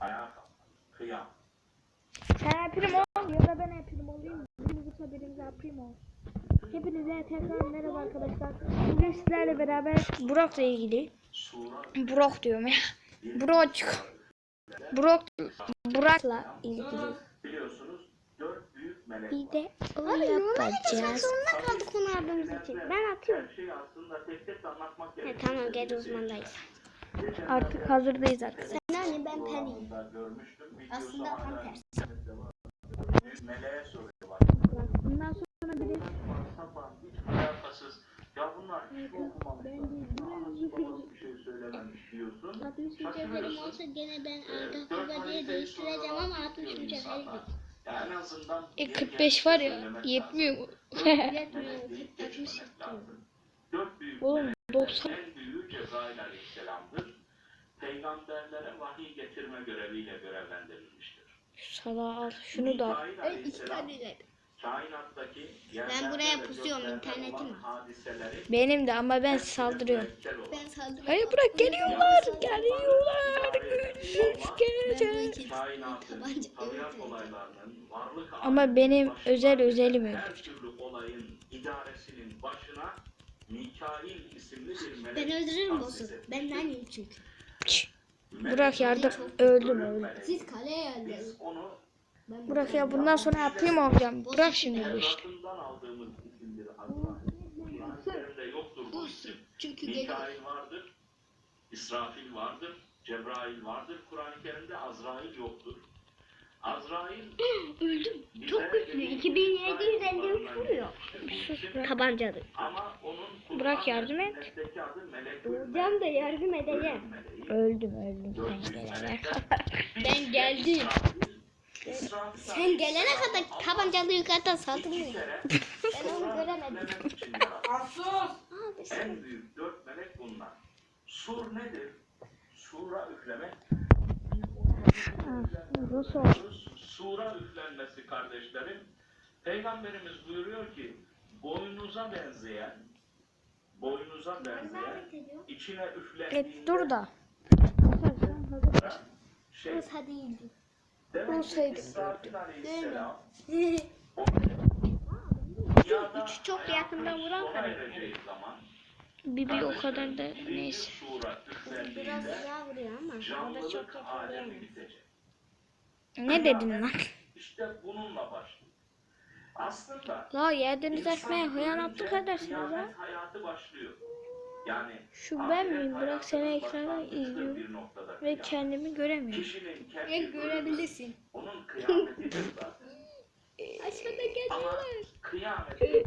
Ayağa kalk. Kıyam. Sen primo ol ya da ben primo olayım. Birimiz olsa birimiz primo ol. Hepinize tekrar merhaba arkadaşlar. Bugün sizlerle beraber Burak'la ilgili Burak diyorum ya. Burak Burak Burak'la ilgili biliyorsunuz dört büyük melek bir de o Abi normalde yapacağız. sonuna kaldık konu abimiz için. Ben atıyorum. Her şeyi aslında tek tek anlatmak He, gerekiyor. tamam gel uzmandayız. Artık hazırdayız arkadaşlar. Sen anne ben. Videosu Aslında tam tersi. Bundan sonra biri. Ya bunlar hiç okumamışlar? Bir şey söylememiş diyorsun. 60 mücevherim Şaşırıyorsun. olsa gene ben Arda dört Kuba diye değiştireceğim ama 60 diyor mücevheri insanlar. yok. Ya en azından e, yeni 45 gençlere var ya yetmiyor mu? Yetmiyor. Deyip 60 geçmemek lazım. Dört büyük Oğlum, melek 90 en büyüğü Cebrail aleyhisselamdır. Peygamberlere vahiy getirme göreviyle görevlendirilmiştir. Sala al şunu da iki tane yedim. kainattaki Ben buraya pusuyorum, internetim olan var. hadiseleri Benim de ama ben saldırıyorum. Ben saldırıyorum. Hayır bırak geliyorlar geliyorlar. Varlık Ama benim özel özelim Her öldür. türlü olayın idaresinin başına Mikail isimli bir melek Ben öldürürüm boss'u. Ben naniyim çünkü. Burak yardım öldüm öldüm. Siz kaleye geldiniz. Burak ya bundan sonra yapayım olacağım. Bırak şimdi bu isim. Çünkü. Mikail vardır, İsrafil vardır, Cebrail vardır. Kur'an-ı Kerim'de Azrail yoktur. Azrail Öldüm. Çok güçlü. dediğimiz 2753 vuruyor. Tabancalı. Ama onun Bırak yardım et. Hocam da yardım edeceğim. Öldüm öldüm sen gelene kadar. Ben geldim. Sen gelene kadar tabancalı yukarıdan kere Ben onu göremedim. sen. En büyük dört melek bunlar. Sur nedir? Sura üflemek. Ol. Sura üflenmesi kardeşlerim. Peygamberimiz buyuruyor ki boynunuza benzeyen boynunuza benzeyen içine üflendiğinde dur da. Şey, demek ki Olsaydı Üç dünyada çok yakından vuran zaman Bibi o kadar da neyse. Biraz daha vuruyor ama orada çok. Ne dedin lan? İşte bununla başlıyor. Aslında La yerdiniz insan ekmeğe hıyanatlık ölünce edersiniz ha. hayatı başlıyor. Yani Şu ben miyim? Bırak seni ekrana izliyorum. Ve kıyamet. kendimi göremiyorum. Ya görebilirsin. Onun kıyametidir zaten. Aşağıda geliyorlar. kıyameti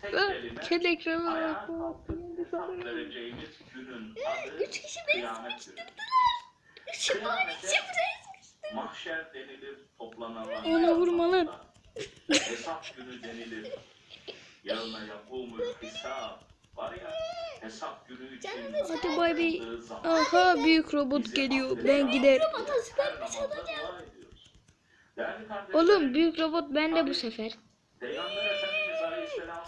tek kelime Kendi ekranıma ayağa bak. adı Üç kişi beni Kıyamete içi buraya mahşer denilir toplananlar. Ona vurma lan. Hesap günü denilir. Yarına yapumul hesap. Var ya hesap günü için. Hadi bay bay. Aha büyük robot geliyor. Ben. Robota süper bir. Değerli kardeşlerim, Oğlum büyük robot bende bu sefer.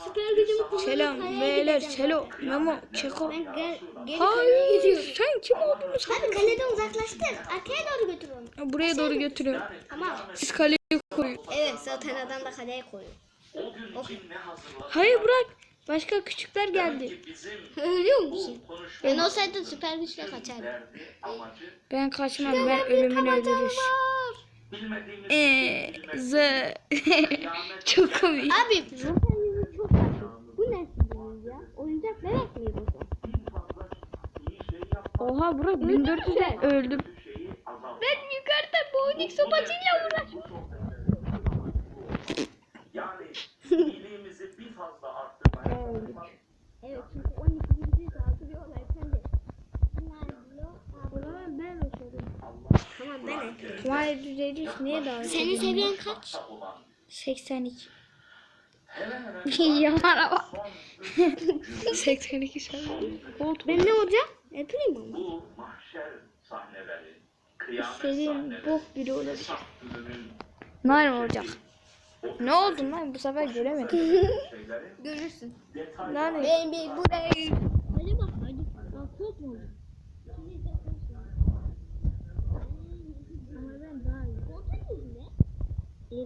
Süper gücümü kullanıp Selam kaleye beyler selo. Memo Çeko. Ben kaleye Hayır sen kim olduğunu san. Abi kaleden uzaklaştır. Arkaya doğru götür onu. Buraya doğru götürüyorum. Tamam. Siz kaleyi koyun. Evet zaten adam da kaleye koyuyor. O gün için ne hazırladılar? Hayır bırak. Başka küçükler geldi. Ölüyor bu musun? Ben olsaydım süper güçle kaçardım. Ben kaçmam ben ölümünü öldürür. Eee z Çok komik. Abi. Bu ne ya? Oyuncak bebek mi bu? bir fazla iyi şey yapmak Oha Burak 1400'e öldüm. Ben yukarıda boğunik sopacıyla uğraşıyorum. Yani iyiliğimizi bir fazla arttırmaya çalışmak. Evet çünkü 12 yüzü saldırıyorlar efendim. Bunlar diyor. O zaman ben ölçerim. Tamam ben ekledim. Kumarı düzeydi niye daha Senin seviyen kaç? olan 82. hemen hemen Yamana bak. son üç cümle 82 seviye. Oldu. Ben ne olacağım? Yapayım mı? bu mahşer sahneleri, İstediğim bok biri olabilir. Narin olacak. Ne oldu lan bu sefer göremedim. şeyleri Görürsün. detaylı Narin. Ben bir burayı.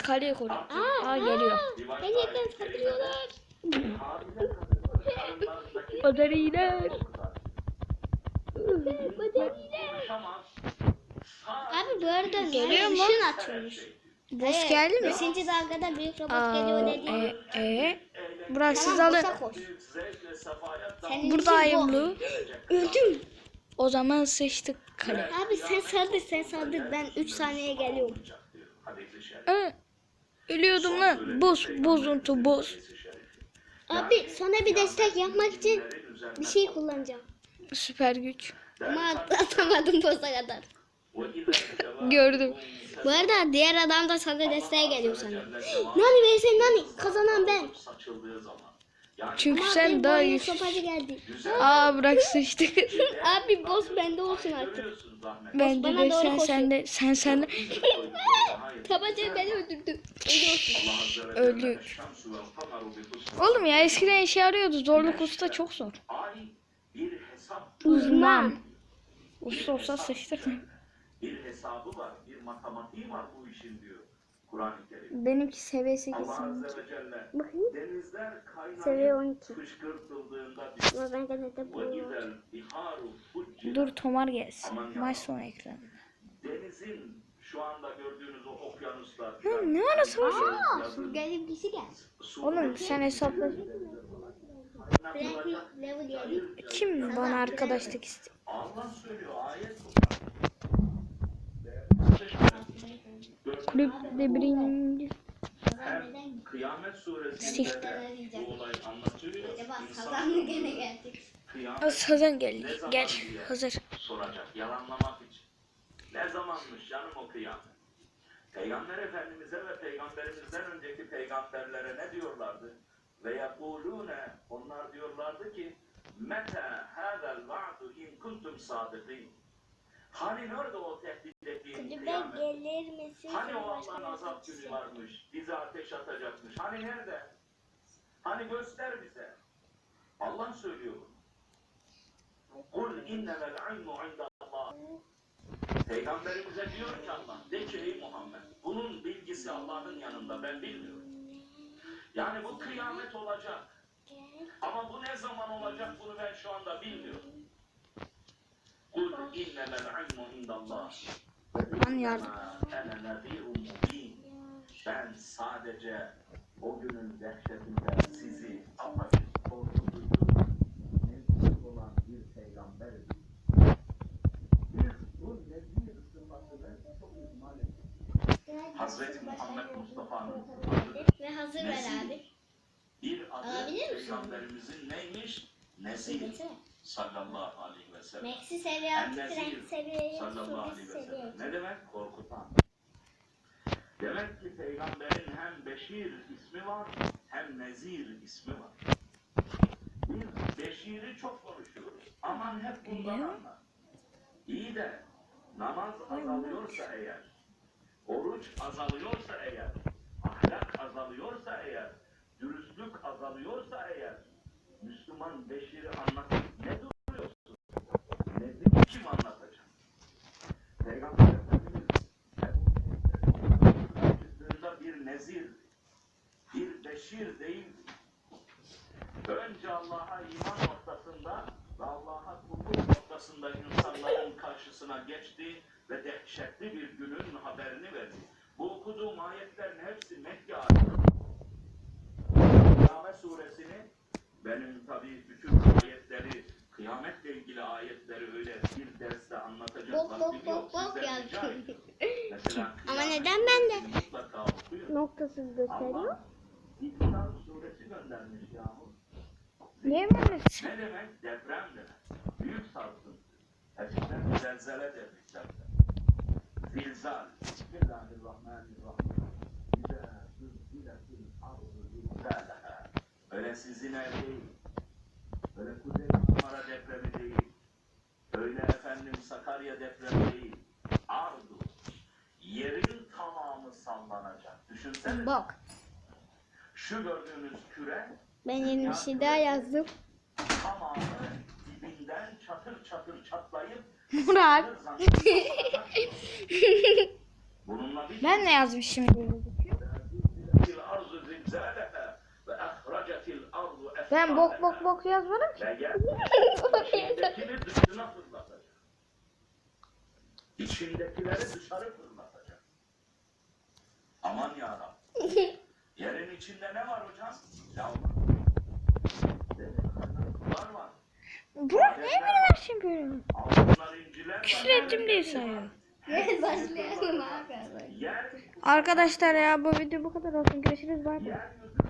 Siz kaleye koruyun. Aa, Aa geliyor. Harbiden kadınlarındaki Badariler. konuşamaz. Abi bu arada Geliyor mu? ışın atıyormuş. Boss geldi mi? Beşinci dalgada büyük robot Aa, geliyor dedi. e, e. Burak siz Tamam alın. bossa koş. Zevkle sefayet Senin Buradayım işin bu. Lu. Öldüm. O zaman sıçtık kale. Abi sen sardır sen sardır ben 3 saniye geliyorum. Aa, Ölüyordum lan. Boz, bozuntu, boz. Abi sana bir destek yapmak için bir şey kullanacağım. Süper güç. Ama at- atamadım boza kadar. Gördüm. Bu arada diğer adam da sana desteğe geliyor sana. Nani versen Nani kazanan ben. Çünkü Ama sen daha sopacı geldi. Aa bırak sıçtık. Abi boss bende olsun artık. Bence Bana de doğru sen koşun. sen de sen sen de Hayır. Tabancayı beni öldürdü. Azze ve Öldük. Oğlum ya eskiden işe yarıyordu. Zorluk usta çok zor. Uzman. Usta olsa sıçtık. bir hesabı var, bir matematiği var bu işin diyor Kur'an-ı Kerim. Benimki seviye 8. Allah Azze ve Celle Bakayım. denizler Seviye kaynayıp 12. fışkırtıldığında bir Ama ben gene de ve bu. Dur Tomar gelsin. Maç sonu ekranı. Denizin şu anda gördüğünüz o okyanuslar. Hı, ne ara savaşıyor? Aa, su gelip birisi gel. Oğlum sen hesapla. Kim bana arkadaşlık istiyor? Allah söylüyor ayet bu. Kulüp de birinci. Kıyamet suresinde bu olay anlatıyor. Acaba kazandı gene geldik. kıyamet Hazan gel. Gel. Hazır. soracak yalanlamak için. Ne zamanmış canım o kıyamet? Peygamber Efendimiz'e ve peygamberimizden önceki peygamberlere ne diyorlardı? Ve yekulune onlar diyorlardı ki meta hadal va'du in kuntum sadikin. Hani nerede o tehdit ettiğin kıyamet? gelir misin? Hani o Allah'ın azap günü varmış, bizi ateş atacakmış. Hani nerede? Hani göster bize. Allah söylüyor bunu. Kul innemel ilmu indallah. Peygamberimize diyor ki Allah, de ki ey Muhammed, bunun bilgisi Allah'ın yanında, ben bilmiyorum. Yani bu kıyamet olacak. Ama bu ne zaman olacak bunu ben şu anda bilmiyorum. Kul innemel ilmu indallah. Lan yardım. Ben sadece o günün dehşetinde sizi apaçık korkutucu, nezir olan bir peygamberim. Biz bu nezir ısınmasını çok ihmal ettik. Hazreti Muhammed Mustafa'nın Ve hazır ver abi. bir adı peygamberimizin neymiş? Nezir sallallahu aleyhi ve sellem. Maxi seviye Frank seviye sallallahu aleyhi ve sellem. Ne demek? Korkutan. Demek ki peygamberin hem Beşir ismi var hem Nezir ismi var. Biz Beşir'i çok konuşuyoruz. Aman hep bundan anla. İyi de namaz azalıyorsa eğer, oruç azalıyorsa eğer, ahlak azalıyorsa eğer, dürüstlük azalıyorsa eğer, Müslüman Beşir'i anlatıp ne duruyorsun? Nezir'i kim anlatacak? Peygamber Efendimiz karşısında bir beşir değildi. Önce Allah'a iman noktasında ve Allah'a kulluk noktasında insanların karşısına geçti ve dehşetli bir günün haberini verdi. Bu okuduğum ayetlerin hepsi Mekke ayeti. Kıyamet suresini benim tabii bütün ayetleri, kıyametle ilgili ayetleri öyle bir derste anlatacak Bok bok bok bok. Mesela Ama neden Mutlaka okuyun. Noktasız gösteriyor. Allah. Niye böyle? Ne demek? Deprem demek. Büyük sarsıntı. Eskiden zelzele demişler. Zilzal. Bismillahirrahmanirrahim. Öyle sizin ev değil. Öyle Kuzey Marmara depremi değil. Öyle efendim Sakarya depremi değil. Ardu. Yerin tamamı sallanacak. Düşünsene. Bak. Şu gördüğünüz küre. Ben yeni bir şey daha yazdım. Tamamı dibinden çatır çatır çatlayıp. Murat. ben ne yazmışım? Ben bok bok bok yazmadım ki. İçindekileri dışarı fırlat. Aman yarabbim. Yerin içinde ne var hocam? Yavrum. Var var. Burak niye benim her şeyim böyle? Altınlar, inciler var. Küfür ettim diye sayıyor. Evet başlayalım abi. Yer, Arkadaşlar ya bu video bu kadar olsun. Görüşürüz. Bay bay.